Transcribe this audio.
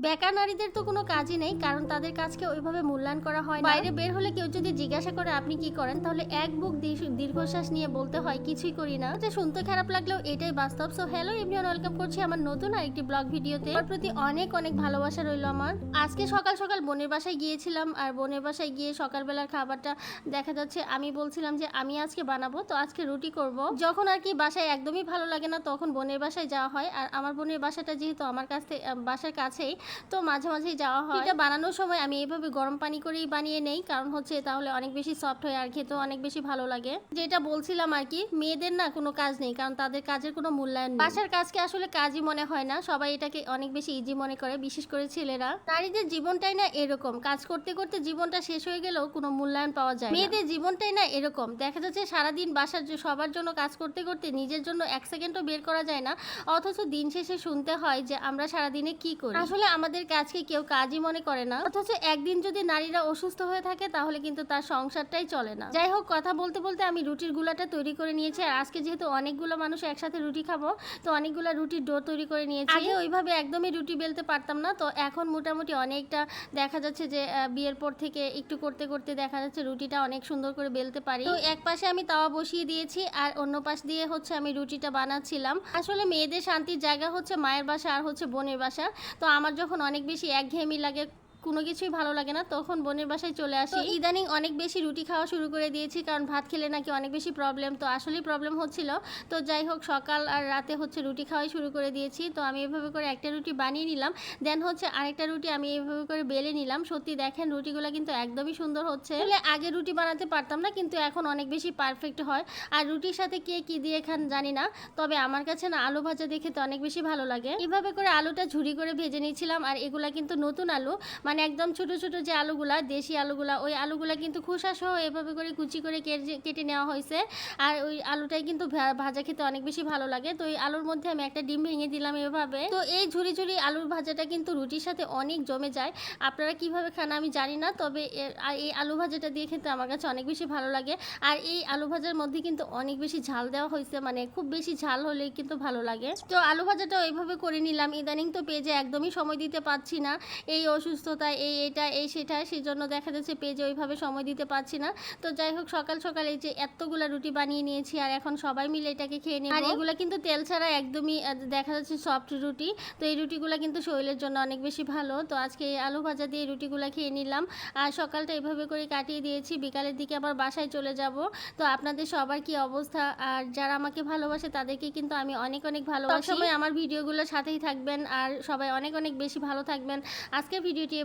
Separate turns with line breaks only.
বেকার নারীদের তো কোনো কাজই নেই কারণ তাদের কাজকে ওইভাবে মূল্যায়ন করা হয় না। বাইরে বের হলে কেউ যদি জিজ্ঞাসা করে আপনি কি করেন তাহলে এক বুক দীর্ঘ- দীর্ঘশ্বাস নিয়ে বলতে হয় কিছুই করি না। যে শুনতে খারাপ লাগলেও এটাই বাস্তব। সো হ্যালো এভরিওয়ান ওয়েলকাম করছি আমার নতুন আরেকটি ব্লগ ভিডিওতে। ওর প্রতি অনেক অনেক ভালোবাসা রইল আমার। আজকে সকাল সকাল বোনের বাসায় গিয়েছিলাম আর বোনের বাসায় গিয়ে সকালবেলার খাবারটা দেখা যাচ্ছে। আমি বলছিলাম যে আমি আজকে বানাবো তো আজকে রুটি করব। যখন আর কি বাসায় একদমই ভালো লাগে না তখন বোনের বাসায় যাওয়া হয়। আর আমার বোনের বাসাটা যেহেতু আমার কাছ থেকে বাসার কাছেই তো মাঝে মাঝেই যাওয়া হয়। এটা বানানোর সময় আমি এইভাবে গরম পানি করেই বানিয়ে নেই কারণ হচ্ছে তাহলে অনেক বেশি সফট হয় আর খেতেও অনেক বেশি ভালো লাগে। যেটা বলছিলাম আর কি মেয়েদের না কোনো কাজ নেই কারণ তাদের কাজের কোনো মূল্যায়ন বাসার কাজকে আসলে কাজই মনে হয় না সবাই এটাকে অনেক বেশি ইজি মনে করে বিশেষ করে ছেলেরা। নারীদের জীবনটাই না এরকম কাজ করতে করতে জীবনটা শেষ হয়ে গেলেও কোনো মূল্যায়ন পাওয়া যায় মেয়েদের জীবনটাই না এরকম দেখা যাচ্ছে সারাদিন বাসার সবার জন্য কাজ করতে করতে নিজের জন্য এক সেকেন্ডও বের করা যায় না অথচ দিন শেষে শুনতে হয় যে আমরা সারাদিনে কি করি। আসলে আমাদের কাজকে কেউ কাজই মনে করে না। অথচ একদিন যদি নারীরা অসুস্থ হয়ে থাকে, তাহলে কিন্তু তার সংসারটাই চলে না। যাই হোক, কথা বলতে বলতে আমি রুটির গুলাটা তৈরি করে নিয়েছি। আর আজকে যেহেতু অনেকগুলো মানুষ একসাথে রুটি খাব, তো অনেকগুলো রুটির ডো তৈরি করে নিয়েছি। আগে ওইভাবে একদমই রুটি বেলতে পারতাম না। তো এখন মোটামুটি অনেকটা দেখা যাচ্ছে যে বিয়ের পর থেকে একটু করতে করতে দেখা যাচ্ছে রুটিটা অনেক সুন্দর করে বেলতে পারি। তো এক পাশে আমি তাওয়া বসিয়ে দিয়েছি, আর অন্য পাশ দিয়ে হচ্ছে আমি রুটিটা বানাচ্ছিলাম। আসলে মেয়েদের শান্তির জায়গা হচ্ছে মায়ের বাসা, আর হচ্ছে বোনের বাসা। তো আমার যখন অনেক বেশি একঘেয়েমি লাগে। কোনো কিছুই ভালো লাগে না। তখন বোনের বাসায় চলে আসি। ইদানিং অনেক বেশি রুটি খাওয়া শুরু করে দিয়েছি কারণ ভাত খেলে নাকি অনেক বেশি প্রবলেম তো আসলেই প্রবলেম হচ্ছিল। তো যাই হোক সকাল আর রাতে হচ্ছে রুটি খাওয়াই শুরু করে দিয়েছি। তো আমি এভাবে করে একটা রুটি বানিয়ে নিলাম দেন হচ্ছে আরেকটা রুটি আমি এভাবে করে বেলে নিলাম। সত্যি দেখেন রুটিগুলো কিন্তু একদমই সুন্দর হচ্ছে। আগে রুটি বানাতে পারতাম না কিন্তু এখন অনেক বেশি পারফেক্ট হয়। আর রুটির সাথে কে কি দিয়ে খান জানি না তবে আমার কাছে না আলু ভাজা দেখে তো অনেক বেশি ভালো লাগে। এভাবে করে আলুটা ঝুড়ি করে ভেজে নিয়েছিলাম আর এগুলা কিন্তু নতুন আলু। মানে একদম ছোট ছোট যে আলুগুলা, দেশি আলুগুলা, ওই আলুগুলা কিন্তু খোসা সহ এভাবে করে কুচি করে কেটে নেওয়া হয়েছে। আর ওই আলুটাই কিন্তু ভাজা খেতে অনেক বেশি ভালো লাগে। তো এই আলুর মধ্যে আমি একটা ডিম ভেঙে দিলাম এভাবে। তো এই ঝুড়ি ঝুড়ি আলুর ভাজাটা কিন্তু রুটির সাথে অনেক জমে যায়। আপনারা কীভাবে খান আমি জানি না, তবে এই আলু ভাজাটা দিয়ে খেতে আমার কাছে অনেক বেশি ভালো লাগে। আর এই আলু ভাজার মধ্যে কিন্তু অনেক বেশি ঝাল দেওয়া হয়েছে মানে খুব বেশি ঝাল হলেই কিন্তু ভালো লাগে। তো আলু ভাজাটা ওইভাবে করে নিলাম। ইদানিং তো পেজে একদমই সময় দিতে পারছি না। এই অসুস্থতা এই এটা এই সেটা সেই জন্য দেখা যাচ্ছে পেজে ওইভাবে সময় দিতে পারছি না। তো যাই হোক সকাল সকাল এই যে এতগুলা রুটি বানিয়ে নিয়েছি আর এখন সবাই মিলে এটাকে খেয়ে নেব। আর এগুলা কিন্তু তেল ছাড়া একদমই দেখা যাচ্ছে সফট রুটি। তো এই রুটিগুলো কিন্তু শরীরের জন্য অনেক বেশি ভালো। তো আজকে এই আলু ভাজা দিয়ে রুটিগুলো খেয়ে নিলাম। আর সকালটা এভাবে করে কাটিয়ে দিয়েছি। বিকালের দিকে আবার বাসায় চলে যাব। তো আপনাদের সবার কি অবস্থা? আর যারা আমাকে ভালোবাসে তাদেরকে কিন্তু আমি অনেক অনেক ভালোবাসি। সময় আমার ভিডিওগুলোর সাথেই থাকবেন। আর সবাই অনেক অনেক বেশি ভালো থাকবেন। আজকে ভিডিওটি এ